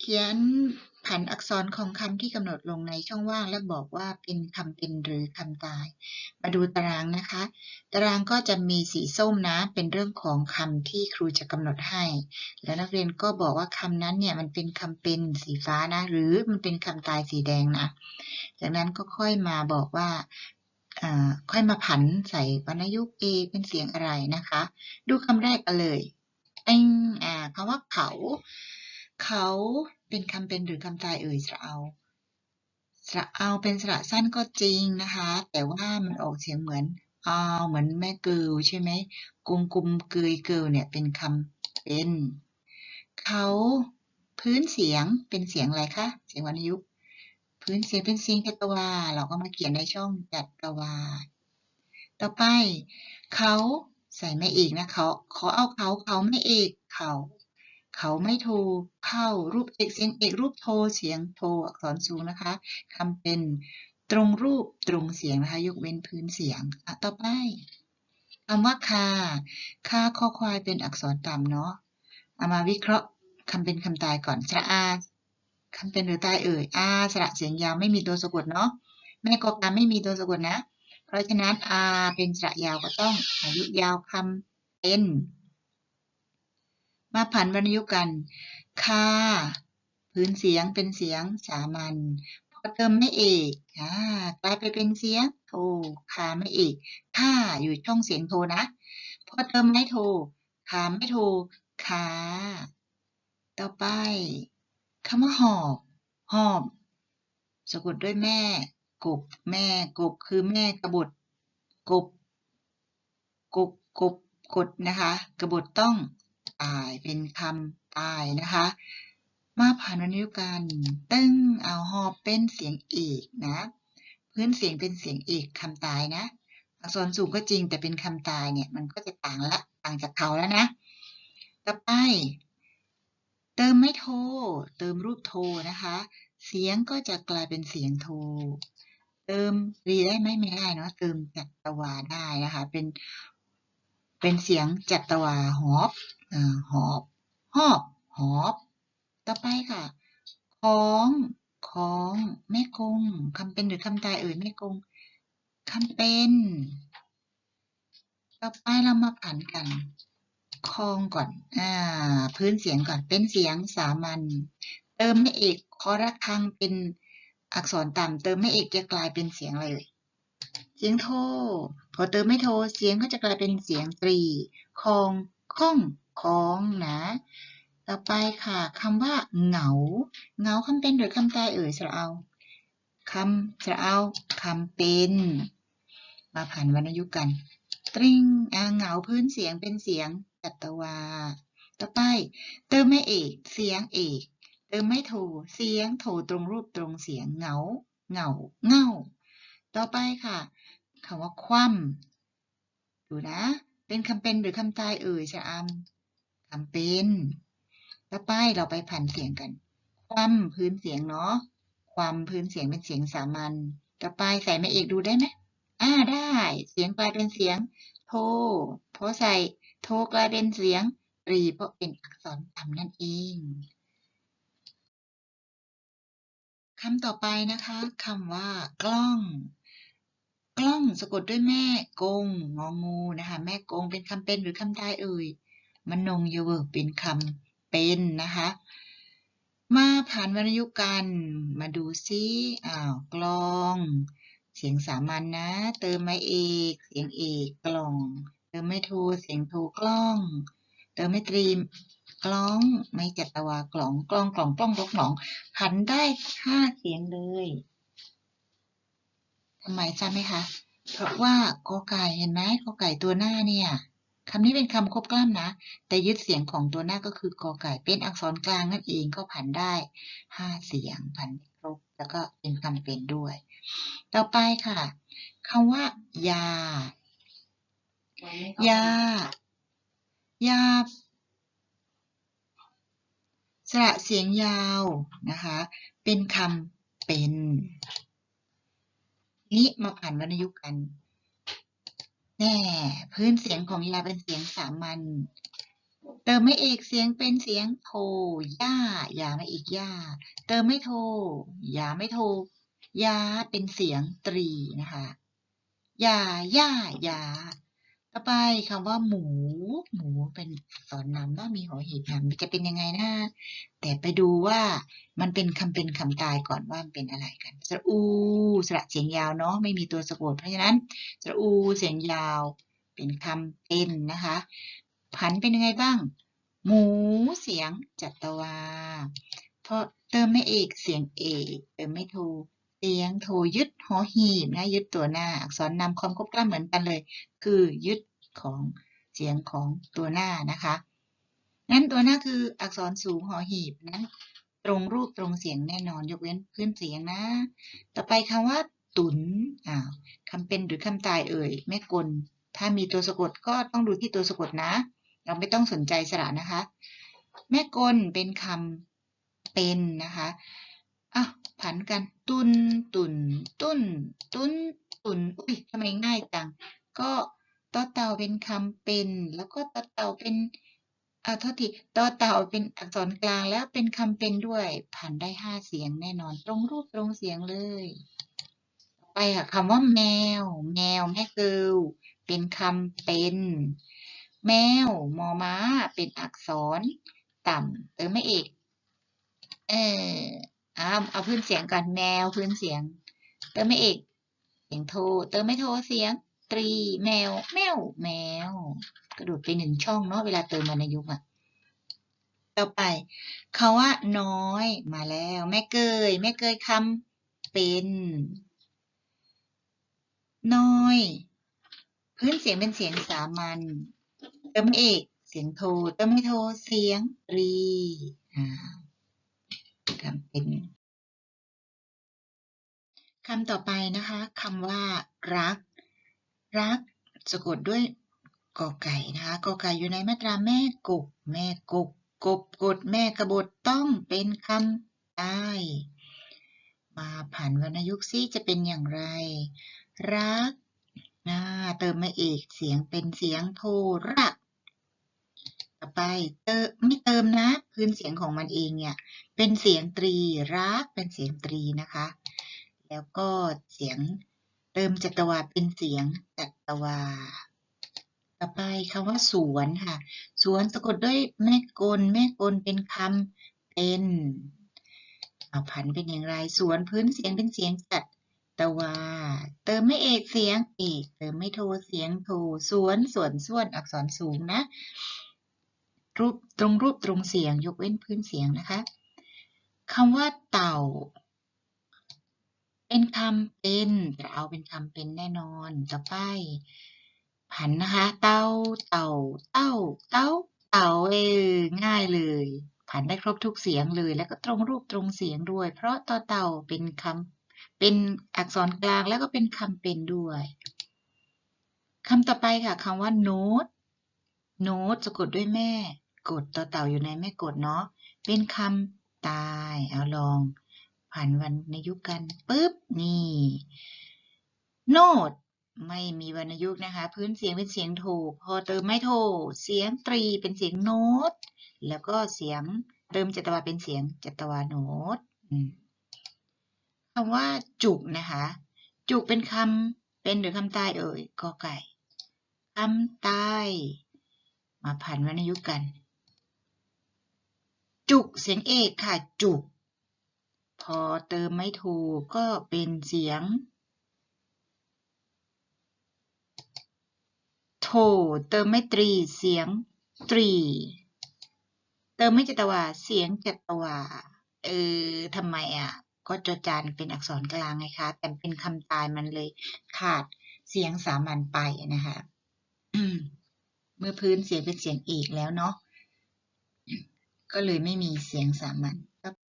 เขียนผันอักษรของคำที่กำหนดลงในช่องว่างและบอกว่าเป็นคำเป็นหรือคำตาย มาดูตารางนะคะ ตารางก็จะมีสีส้มนะ เป็นเรื่องของคำที่ครูจะกำหนดให้ แล้วนักเรียนก็บอกว่าคำนั้นเนี่ยมันเป็นคำเป็นสีฟ้านะ หรือมันเป็นคำตายสีแดงนะ จากนั้นก็ค่อยมาบอกว่าค่อยมาผันใส่วรรณยุกต์ A เป็นเสียงอะไรนะคะ ดูคำแรกกันเลยเอ็งคำว่าเขา เขาเป็นคำเป็นหรือคำตายเอ่ยสระเอาสระเอาเป็นสระสั้นก็จริงนะคะ แต่ว่ามันออกเสียงเหมือนเอาเหมือนแม่เกิลใช่ไหมกุมกุมเกยเกลเนี่ยเป็นคำเป็น เขาพื้นเสียงเป็นเสียงอะไรคะ เสียงวรรณยุกต์พื้นเสียงเป็นเสียงจัตวา เราก็มาเขียนในช่องจัตวา ต่อไป เขาใส่ไม่เอกนะเขาขอเอาเขาเขาไม่เอกเขา เขาไม่โทรเข้ารูปเอกเสียงเอกรูปโทรเสียงโทรอักษรสูงนะคะคำเป็นตรงรูปตรงเสียงนะคะ ยกเว้นพื้นเสียงอะต่อไปคำว่าคาคาคอควายเป็นอักษรต่ำเนาะเอามาวิเคราะห์คำเป็นคำตายก่อนสระอาคำเป็นหรือตายเอ่ยอาสระเสียงยาวไม่มีตัวสะกดเนาะแม่กอกาไม่มีตัวสะกดนะ เพราะฉะนั้นอาเป็นสระยาวก็ต้องอายุยาวคำเป็น มาผันวรรณยุกต์กันคาพื้นเสียงเป็นเสียงสามัญ พอเติมไม่เอกอ่ากลายไปเป็นเสียงโทคาไม่เอก ค่าอยู่ช่องเสียงโทนะ พอเติมไม่โทคาไม่โทคาต่อไปคำว่าหอบ หอบ สะกดด้วยแม่ กบ แม่ กบ คือแม่กระบฏกบ กบ กบ กดนะคะ กระบฏต้อง ตายเป็นคำตายนะคะ มาผ่านวรรณยุกันตึ้งเอาหอบเป็นเสียงเอกนะ พื้นเสียงเป็นเสียงเอกคำตายนะ อักษรสูงก็จริงแต่เป็นคำตายเนี่ยมันก็จะต่างละต่างจากเขาแล้วนะ ต่อไป เติมไม่โท เติมรูปโทนะคะ เสียงก็จะกลายเป็นเสียงโทเติมรีได้ไหมไม่ได้เนาะเติมจัตวาได้นะคะ เป็น เป็นเสียงจัตวาหอบ หอบ หอบ หอบ ต่อไปค่ะของของแม่กงคำเป็นหรือคำตายเอ่ยแม่กงคำเป็น ต่อไปเรามาผันกันคองก่อน อ่า พื้นเสียงก่อน เป็นเสียงสามัญ เติมไม่เอกคอระฆังเป็นอักษรต่ำเติมไม่เอกจะกลายเป็นเสียงอะไรเอ่ย เสียงโท พอเติมไม่โท เสียงก็จะกลายเป็นเสียงตรีคองข้อง ของนะ ต่อไปค่ะคำว่าเหงา เหงาคำเป็นหรือคำตายเอ่ยสระเอาคำสระเอาคำเป็นมาผ่านวรรณยุกต์กัน ตริงเหงาพื้นเสียงเป็นเสียงจัตวา ต่อไป เติมไม่เอก เสียงเอก เติมไม่โท เสียงโทตรงรูปตรงเสียงเหงา เหงา เงาต่อไปค่ะคำว่าคว่ำดูนะ เป็นคำเป็นหรือคำตายเอ่ยชะอำ คำเป็นต่อไปเราไปผันเสียงกัน คว่ำพื้นเสียงเนาะ ความพื้นเสียงเป็นเสียงสามัญต่อไปใส่ไม่เอกดูได้ไหมอ่าได้ เสียงกลายเป็นเสียง โทเพราะใส่โทกลายเป็นเสียงตรีเพราะเป็นอักษรต่ำนั่นเองคำต่อไปนะคะคำว่ากล้อง กล้องสะกดด้วยแม่กงงองูนะคะ แม่กงเป็นคำเป็นหรือคำตายเอ่ย มนงเยเวอร์เป็นคำเป็นนะคะ มาผ่านวรรณยุกต์กัน มาดูซิอ้าวกลอง เสียงสามัญนนะ เติมไม่เอกเสียงเอกกล่อง เติมไม่โทเสียงโทกล้อง เติมไม่ตรีมกล้องไม่จัตวากล่องกล้องกล่องกล้องกล้องกล่องผันได้ห้าเสียงเลยทำไมทราไหมคะ เพราะว่ากอไก่เห็นไหมกอไก่ตัวหน้าเนี่ย คำนี้เป็นคำควบกล้ำนะ แต่ยึดเสียงของตัวหน้าก็คือกอไก่เป็นอักษรกลางนั่นเองก็ผันได้ห้าเสียงผันครบแล้วก็เป็นคำเป็นด้วย ต่อไปค่ะคำว่ายา ยา ยาสระเสียงยาวนะคะ เป็นคำเป็น นี้มาผ่านวรรณยุกต์กัน แน่พื้นเสียงของยาเป็นเสียงสามัญเติมไม่เอกเสียงเป็นเสียงโทย่าอย่าไม่อีกย่า เติมไม่โทอย่าไม่โทยาเป็นเสียงตรีนะคะยาย่ายา ต่อไปคำว่าหมู หมูเป็นสอักษรนำว่ามีหอหีบนำจะเป็นยังไงนะ แต่ไปดูว่ามันเป็นคำเป็นคำตายก่อนว่ามันเป็นอะไรกัน สระอู สระเสียงยาวเนาะไม่มีตัวสะกดเพราะฉะนั้น สระอูเสียงยาวเป็นคำเป็นนะคะผันเป็นยังไงบ้าง หมูเสียงจัตวา เพอเติมไม่เอกเสียงเอกเติมไม่โท เสียงโทยึดหอหีบนะยึดตัวหน้าอักษรนำความครบกล้ำเหมือนกันเลย คือยึดของเสียงของตัวหน้านะคะนั้นตัวหน้าคืออักษรสูงหอหีบนั้น ตรงรูปตรงเสียงแน่นอนยกเว้นพื้นเสียงนะ ต่อไปคำว่า ตุนอ่าคำเป็นหรือคำตายเอ่ยแม่กล ถ้ามีตัวสะกดก็ต้องดูที่ตัวสะกดนะ เราไม่ต้องสนใจสระนะคะ แม่กลเป็นคำเป็นนะคะ อะผันกันตุนตุนตุนตุนตุนอุ้ยทำไมง่ายจัง ก็ต่อเต่าเป็นคำเป็น แล้วก็ต่อเต่าเป็นอ่าโทษทีต่อเต่าเป็นอักษรกลางแล้วเป็นคำเป็นด้วยผ่านได้ห้าเสียงแน่นอน ตรงรูปตรงเสียงเลย ไปค่ะคำว่าแมว แมวแม่เกิลเป็นคำเป็น แมวมอม้า เป็นอักษร ต่ำเติมไม่เอก เออ อาเอาพื้นเสียงก่อนแมวพื้นเสียง เติมไม่เอกเสียงโทเติมไม่โทเสียง ตรีแมว แมวแมว กระโดดไปหนึ่งช่องเนาะเวลาเติมวรรณยุกต์อะต่อไปคาว่าน้อยมาแล้ว แม่เกยแม่เกยคำเป็น น้อย พื้นเสียงเป็นเสียงสามัญเติมเอก เสียงโทเติมไม่โทเสียงตรีอ่า คำเป็นคำต่อไปนะคะคำว่า รัก รักสะกดด้วยกอไก่นะคะกอไก่อยู่ในมาตราแม่กบแม่กบกบกดแม่กบฏต้องเป็นคำใต้มาผ่านวรรณยุกต์ซิจะเป็นอย่างไร รักนะเติมมาเอกเสียงเป็นเสียงโทรัก ไปเติมไม่เติมนะ พื้นเสียงของมันเองเนี่ย เป็นเสียงตรีรักเป็นเสียงตรีนะคะ แล้วก็เสียงเติมจัตวาเป็นเสียงจัตวา ต่อไปคำว่าสวนค่ะ สวนสะกดด้วยแม่กลแม่กลเป็นคำเป็นเอาผันเป็นอย่างไร สวนพื้นเสียงเป็นเสียงจัตวา เติมไม่เอกเสียงเอก เติมไม่โทเสียงโท สวน สวนส่วน อักษรสูงนะ รูปตรงรูปตรงเสียงยกเว้นพื้นเสียงนะคะคำว่าเต่า เป็นคำเป็นจะเอาเป็นคำเป็นแน่นอน ต่อไป ผันนะคะ เต่าเต่า เต่าเต่าเต่าเออง่ายเลย ผันได้ครบทุกเสียงเลย แล้วก็ตรงรูปตรงเสียงด้วย เพราะต่อเต่าเป็นคำเป็นอักษรกลางแล้วก็เป็นคำเป็นด้วยคำต่อไปค่ะคำว่าโน้ตโน้ตสะกดด้วยแม่ กดต่อเต่าอยู่ในแม่กดเนาะ เป็นคำตาย เอาลอง ผ่านวรรณยุกันปุ๊บ นี่ โน้ตไม่มีวรรณยุกต์นะคะ พื้นเสียงเป็นเสียงโทพอเติมไม่โท เสียงตรีเป็นเสียงโน้ต แล้วก็เสียงเติมจัตวาเป็นเสียงจัตวาโน้ตคำว่าจุกนะคะ จุกเป็นคำเป็นหรือคำตายเอ่ยกอไก่คำตายมาผ่านวรรณยุกต์กัน จุกเสียงเอกค่ะ จุก พอเติมไม่ถูกก็เป็นเสียงโทเติมไม่ตรีเสียงตรี เติมไม่จัตวาเสียงจัตวาเออทำไมอะ ก็จจานเป็นอักษรกลางไงคะ แต่เป็นคำตายมันเลยขาดเสียงสามัญไปนะคะเมื่อพื้นเสียงเป็นเสียงเอกแล้วเนาะ ก็เลยไม่มีเสียงสามัญ